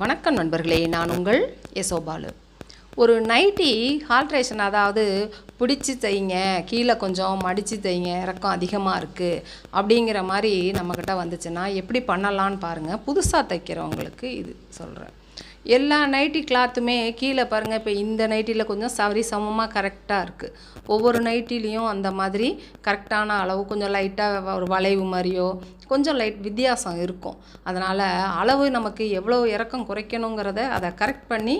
வணக்கம் நண்பர்களே நான் உங்கள் யசோபாலு ஒரு நைட்டி ஆல்ட்ரேஷன் அதாவது பிடிச்சி தைங்க கீழே கொஞ்சம் மடித்து தைங்க இறக்கம் அதிகமாக இருக்குது அப்படிங்கிற மாதிரி நம்மக்கிட்ட வந்துச்சுன்னா எப்படி பண்ணலான்னு பாருங்கள் புதுசாக தைக்கிறவங்களுக்கு இது சொல்கிறேன் எல்லா நைட்டி கிளாத்துமே கீழே பாருங்கள் இப்போ இந்த நைட்டியில் கொஞ்சம் சவரி சமமாக கரெக்டாக இருக்குது ஒவ்வொரு நைட்டிலையும் அந்த மாதிரி கரெக்டான அளவு கொஞ்சம் லைட்டாக ஒரு வளைவு மாதிரியோ கொஞ்சம் லைட் வித்தியாசம் இருக்கும். அதனால் அளவு நமக்கு எவ்வளோ இறக்கம் குறைக்கணுங்கிறத அதை கரெக்ட் பண்ணி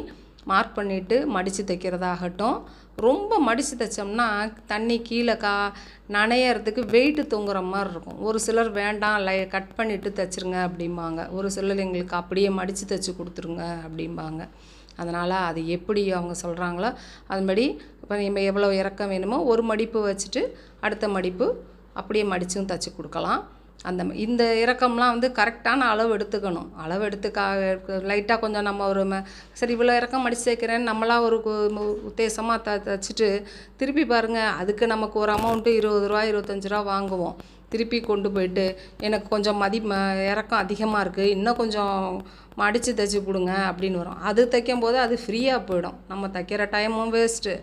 மார்க் பண்ணிவிட்டு மடித்து தைக்கிறதாகட்டும். ரொம்ப மடித்து தைச்சோம்னா தண்ணி கீழே கா நனையறதுக்கு வெயிட்டு தொங்குற மாதிரி இருக்கும். ஒரு சிலர் வேண்டாம் லை கட் பண்ணிவிட்டு தைச்சிருங்க அப்படிம்பாங்க. ஒரு சிலர் எங்களுக்கு அப்படியே மடித்து தைச்சி கொடுத்துருங்க அப்படிம்பாங்க. அதனால் அது எப்படி அவங்க சொல்கிறாங்களோ அதுபடி இப்போ நம்ம எவ்வளோ இறக்கம் வேணுமோ ஒரு மடிப்பு வச்சுட்டு அடுத்த மடிப்பு அப்படியே மடித்தும் தைச்சி கொடுக்கலாம். அந்த இந்த இறக்கம்லாம் வந்து கரெக்டான அளவு எடுத்துக்கணும். அளவு எடுத்துக்கா லைட்டாக கொஞ்சம் நம்ம ஒரு ம- சரி இவ்வளோ இறக்கம் அடிச்சு சேர்க்குறேன்னு நம்மளா ஒரு உத்தேசமாக த தச்சுட்டு திருப்பி பாருங்கள் அதுக்கு நமக்கு ஒரு அமௌண்ட்டு இருபது ரூபா இருபத்தஞ்சி ரூபா வாங்குவோம். திருப்பி கொண்டு போயிட்டு எனக்கு கொஞ்சம் மதி இறக்கம் அதிகமாக இருக்குது இன்னும் கொஞ்சம் மடித்து தைச்சி கொடுங்க அப்படின்னு வரும். அது தைக்கும் போது அது ஃப்ரீயாக போயிடும். நம்ம தைக்கிற டைமும் வேஸ்ட்டு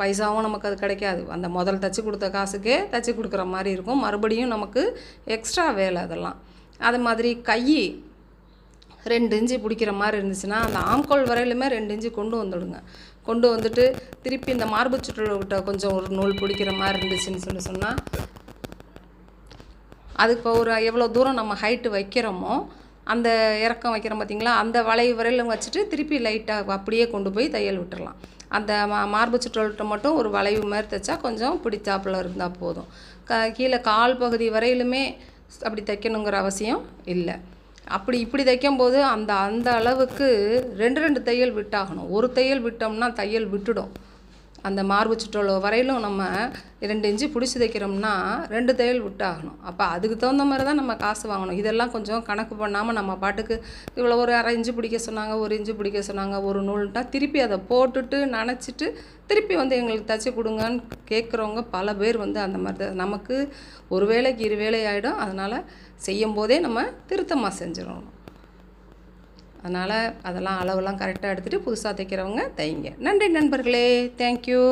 பைசாவும் நமக்கு அது கிடைக்காது. அந்த முதல் தைச்சி கொடுத்த காசுக்கே தைச்சி கொடுக்குற மாதிரி இருக்கும். மறுபடியும் நமக்கு எக்ஸ்ட்ரா வேலை அதெல்லாம். அது மாதிரி கை ரெண்டு இஞ்சி பிடிக்கிற மாதிரி இருந்துச்சுன்னா அந்த ஆம்கோல் வரையிலுமே ரெண்டு இஞ்சி கொண்டு வந்துடுங்க. கொண்டு வந்துட்டு திருப்பி இந்த மார்பு சுற்றுலகிட்ட கொஞ்சம் ஒரு நூல் பிடிக்கிற மாதிரி இருந்துச்சுன்னு சொல்லி சொன்னால் அது இப்போ ஒரு எவ்வளோ தூரம் நம்ம ஹைட்டு வைக்கிறோமோ அந்த இறக்கம் வைக்கிறோம் பார்த்தீங்களா அந்த வளைவு வரையிலும் வச்சுட்டு திருப்பி லைட்டாக அப்படியே கொண்டு போய் தையல் விட்டுறலாம். அந்த மா மார்பு சுற்றல்கிட்ட மட்டும் ஒரு வளைவு மாதிரி தைச்சா கொஞ்சம் பிடித்தாப்பில் இருந்தால் போதும். க கீழே கால் பகுதி வரையிலுமே அப்படி தைக்கணுங்கிற அவசியம் இல்லை. அப்படி இப்படி தைக்கும்போது அந்த அந்த அளவுக்கு ரெண்டு ரெண்டு தையல் விட்டாகணும். ஒரு தையல் விட்டோம்னா தையல் விட்டுடும். அந்த மார்பு சுற்றளவு வரையிலும் நம்ம ரெண்டு இன்ச்சு பிடிச்சி தைக்கிறோம்னா ரெண்டு தையல் விட்டாகணும். அப்போ அதுக்கு தகுந்த மாதிரி தான் நம்ம காசு வாங்கணும். இதெல்லாம் கொஞ்சம் கணக்கு பண்ணாமல் நம்ம பாட்டுக்கு இவ்வளோ ஒரு அரை இன்ச்சு பிடிக்க சொன்னாங்க ஒரு இன்ச்சு பிடிக்க சொன்னாங்க ஒரு நூல்னா திருப்பி அதை போட்டுட்டு நினச்சிட்டு திருப்பி வந்து எங்களுக்கு தச்சு கொடுங்கன்னு கேட்குறவங்க பல பேர் வந்து அந்த மாதிரி தான். நமக்கு ஒரு வேலைக்கு இரு வேலை ஆகிடும் அதனால் செய்யும் போதே நம்ம திருத்தமாக செஞ்சிடணும். அதனால் அதெல்லாம் அளவெல்லாம் கரெக்டாக எடுத்துகிட்டு புதுசாக தைக்கிறவங்க தைங்க. நன்றி நண்பர்களே. தேங்க்யூ